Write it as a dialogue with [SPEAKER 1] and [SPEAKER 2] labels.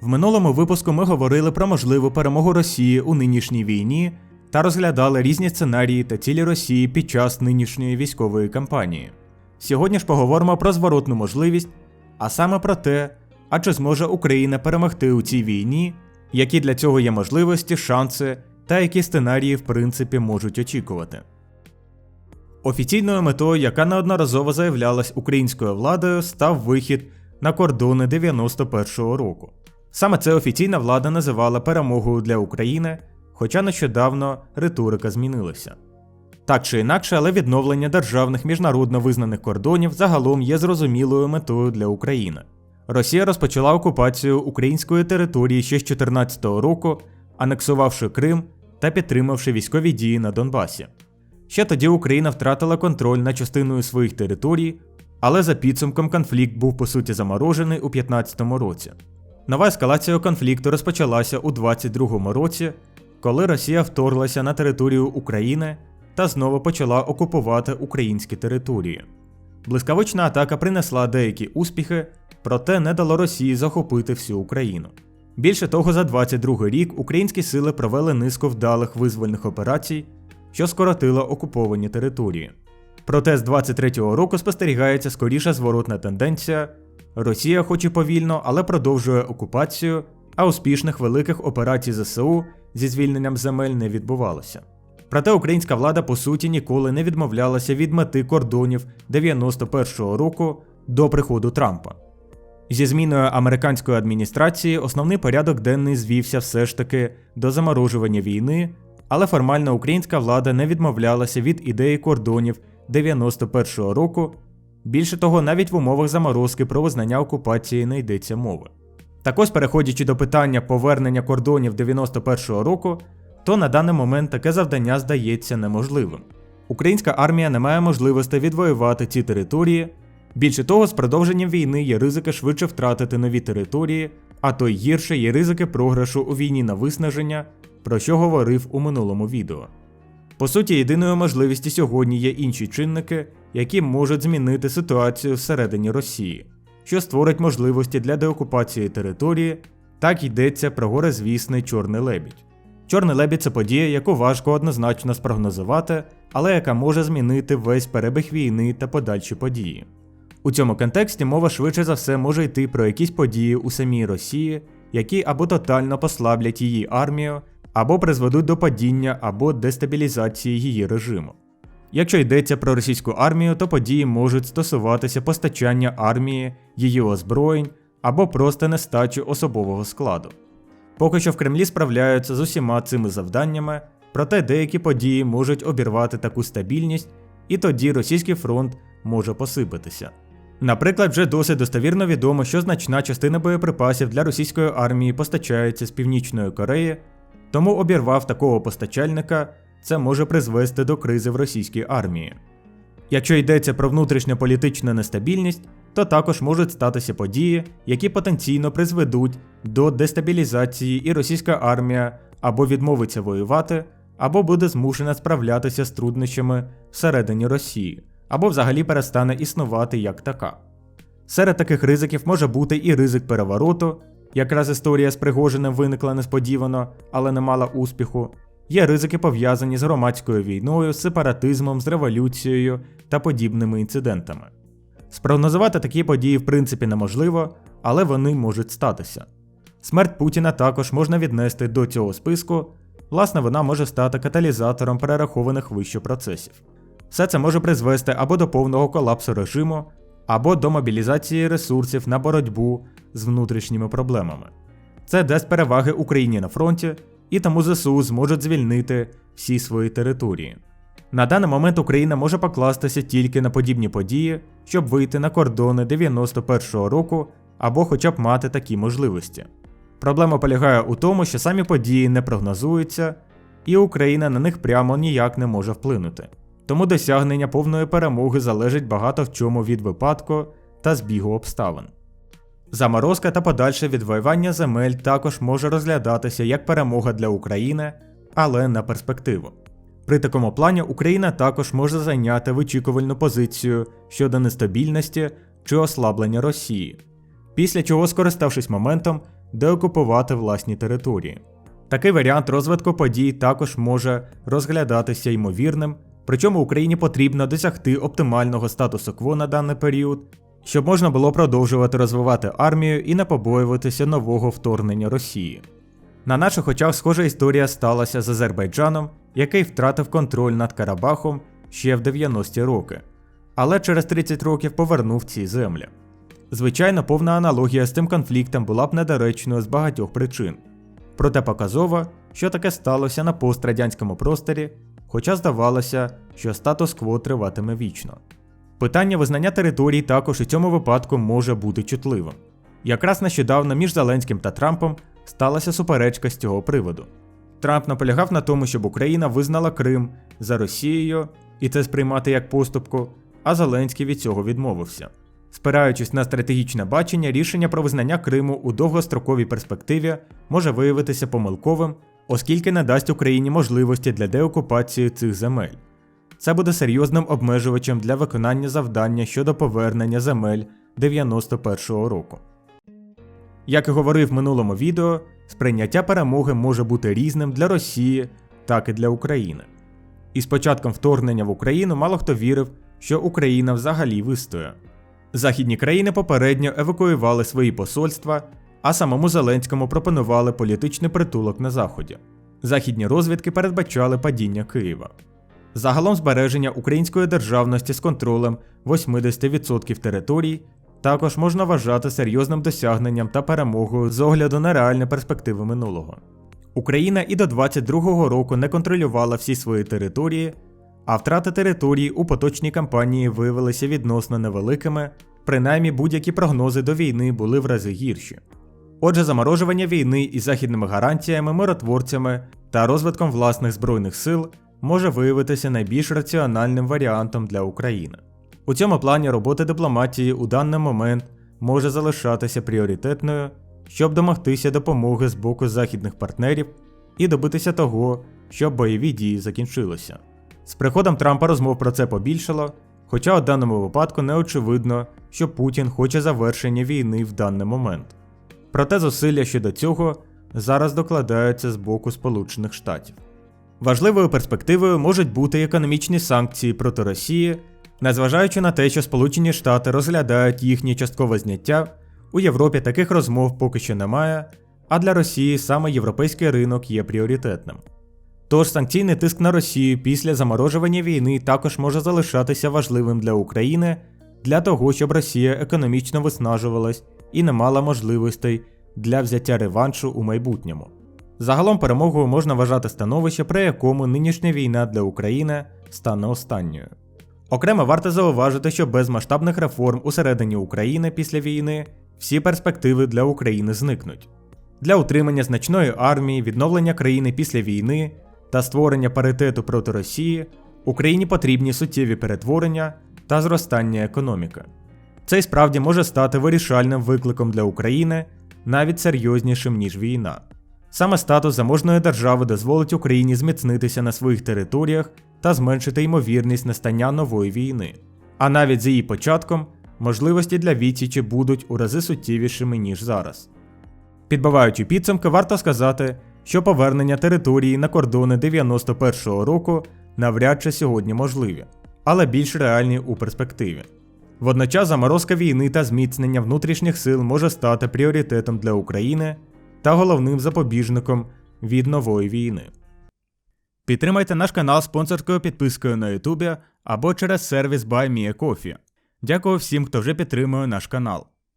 [SPEAKER 1] В минулому випуску ми говорили про можливу перемогу Росії у нинішній війні та розглядали різні сценарії та цілі Росії під час нинішньої військової кампанії. Сьогодні ж поговоримо про зворотну можливість, а саме про те, а чи зможе Україна перемогти у цій війні, які для цього є можливості, шанси та які сценарії в принципі можуть очікувати. Офіційною метою, яка неодноразово заявлялась українською владою, став вихід на кордони 91-го року. Саме це офіційна влада називала перемогою для України, хоча нещодавно риторика змінилася. Так чи інакше, але відновлення державних міжнародно визнаних кордонів загалом є зрозумілою метою для України. Росія розпочала окупацію української території ще з 2014 року, анексувавши Крим та підтримавши військові дії на Донбасі. Ще тоді Україна втратила контроль над частиною своїх територій, але за підсумком конфлікт був по суті заморожений у 2015 році. Нова ескалація конфлікту розпочалася у 2022 році, коли Росія вторглася на територію України та знову почала окупувати українські території. Блискавична атака принесла деякі успіхи, проте не дало Росії захопити всю Україну. Більше того, за 22 рік українські сили провели низку вдалих визвольних операцій, що скоротило окуповані території. Проте з 23-го року спостерігається скоріша зворотна тенденція. Росія, хоч і повільно, але продовжує окупацію, а успішних великих операцій ЗСУ зі звільненням земель не відбувалося. Проте українська влада по суті ніколи не відмовлялася від мети кордонів 91-го року до приходу Трампа. Зі зміною американської адміністрації основний порядок денний звівся все ж таки до заморожування війни, але формально українська влада не відмовлялася від ідеї кордонів 91-го року. Більше того, навіть в умовах заморозки про визнання окупації не йдеться мови. Так ось, переходячи до питання повернення кордонів 91-го року, то на даний момент таке завдання здається неможливим. Українська армія не має можливості відвоювати ці території. Більше того, з продовженням війни є ризики швидше втратити нові території, а то й гірше є ризики програшу у війні на виснаження, про що говорив у минулому відео. По суті, єдиною можливістю сьогодні є інші чинники, які можуть змінити ситуацію всередині Росії, що створить можливості для деокупації території, так йдеться про горизвісний Чорний лебідь. Чорний лебідь це подія, яку важко однозначно спрогнозувати, але яка може змінити весь перебіг війни та подальші події. У цьому контексті мова швидше за все може йти про якісь події у самій Росії, які або тотально послаблять її армію, або призведуть до падіння або дестабілізації її режиму. Якщо йдеться про російську армію, то події можуть стосуватися постачання армії, її озброєнь або просто нестачі особового складу. Поки що в Кремлі справляються з усіма цими завданнями, проте деякі події можуть обірвати таку стабільність, і тоді російський фронт може посипатися. Наприклад, вже досить достовірно відомо, що значна частина боєприпасів для російської армії постачається з Північної Кореї, тому обірвав такого постачальника, це може призвести до кризи в російській армії. Якщо йдеться про внутрішньополітичну нестабільність, то також можуть статися події, які потенційно призведуть до дестабілізації, і російська армія або відмовиться воювати, або буде змушена справлятися з труднощами всередині Росії, або взагалі перестане існувати як така. Серед таких ризиків може бути і ризик перевороту, якраз історія з Пригожиним виникла несподівано, але не мала успіху. Є ризики пов'язані з громадською війною, сепаратизмом, з революцією та подібними інцидентами. Спрогнозувати такі події в принципі неможливо, але вони можуть статися. Смерть Путіна також можна віднести до цього списку, власне, вона може стати каталізатором перерахованих вище процесів. Все це може призвести або до повного колапсу режиму, або до мобілізації ресурсів на боротьбу з внутрішніми проблемами. Це дасть переваги Україні на фронті, і тому ЗСУ зможуть звільнити всі свої території. На даний момент Україна може покластися тільки на подібні події, щоб вийти на кордони 91-го року або хоча б мати такі можливості. Проблема полягає у тому, що самі події не прогнозуються, і Україна на них прямо ніяк не може вплинути. Тому досягнення повної перемоги залежить багато в чому від випадку та збігу обставин. Заморозка та подальше відвоювання земель також може розглядатися як перемога для України, але на перспективу. При такому плані Україна також може зайняти вичікувальну позицію щодо нестабільності чи ослаблення Росії, після чого, скориставшись моментом, деокупувати власні території. Такий варіант розвитку подій також може розглядатися ймовірним, причому Україні потрібно досягти оптимального статусу кво на даний період, щоб можна було продовжувати розвивати армію і не побоюватися нового вторгнення Росії. На наших очах схожа історія сталася з Азербайджаном, який втратив контроль над Карабахом ще в 90-ті роки, але через 30 років повернув ці землі. Звичайно, повна аналогія з цим конфліктом була б недоречною з багатьох причин. Проте показово, що таке сталося на пострадянському просторі, хоча здавалося, що статус-кво триватиме вічно. Питання визнання територій також у цьому випадку може бути чутливим. Якраз нещодавно між Зеленським та Трампом сталася суперечка з цього приводу. Трамп наполягав на тому, щоб Україна визнала Крим за Росією і це сприймати як поступку, а Зеленський від цього відмовився. Спираючись на стратегічне бачення, рішення про визнання Криму у довгостроковій перспективі може виявитися помилковим, оскільки не дасть Україні можливості для деокупації цих земель. Це буде серйозним обмежувачем для виконання завдання щодо повернення земель 91-го року. Як і говорив в минулому відео, сприйняття перемоги може бути різним для Росії, так і для України. І з початком вторгнення в Україну мало хто вірив, що Україна взагалі вистоє. Західні країни попередньо евакуювали свої посольства, а самому Зеленському пропонували політичний притулок на Заході. Західні розвідки передбачали падіння Києва. Загалом збереження української державності з контролем 80% територій також можна вважати серйозним досягненням та перемогою з огляду на реальні перспективи минулого. Україна і до 22-го року не контролювала всі свої території, а втрати території у поточній кампанії виявилися відносно невеликими, принаймні будь-які прогнози до війни були в рази гірші. Отже, заморожування війни із західними гарантіями, миротворцями та розвитком власних збройних сил може виявитися найбільш раціональним варіантом для України. У цьому плані робота дипломатії у даний момент може залишатися пріоритетною, щоб домогтися допомоги з боку західних партнерів і добитися того, щоб бойові дії закінчилися. З приходом Трампа розмов про це побільшало, хоча у даному випадку не очевидно, що Путін хоче завершення війни в даний момент. Проте зусилля щодо цього зараз докладаються з боку Сполучених Штатів. Важливою перспективою можуть бути економічні санкції проти Росії, незважаючи на те, що Сполучені Штати розглядають їхнє часткове зняття, у Європі таких розмов поки що немає, а для Росії саме європейський ринок є пріоритетним. Тож санкційний тиск на Росію після заморожування війни також може залишатися важливим для України для того, щоб Росія економічно виснажувалась і не мала можливостей для взяття реваншу у майбутньому. Загалом перемогою можна вважати становище, при якому нинішня війна для України стане останньою. Окремо варто зауважити, що без масштабних реформ усередині України після війни всі перспективи для України зникнуть. Для утримання значної армії, відновлення країни після війни та створення паритету проти Росії Україні потрібні суттєві перетворення та зростання економіки. Це й справді може стати вирішальним викликом для України, навіть серйознішим ніж війна. Саме статус заможної держави дозволить Україні зміцнитися на своїх територіях та зменшити ймовірність настання нової війни. А навіть з її початком можливості для відсічі будуть у рази суттєвішими, ніж зараз. Підбиваючи підсумки, варто сказати, що повернення території на кордони 91-го року навряд чи сьогодні можливі, але більш реальні у перспективі. Водночас заморозка війни та зміцнення внутрішніх сил може стати пріоритетом для України та головним запобіжником від нової війни. Підтримайте наш канал спонсорською підпискою на Ютубі або через сервіс BuyMeACoffee. Дякую всім, хто вже підтримує наш канал.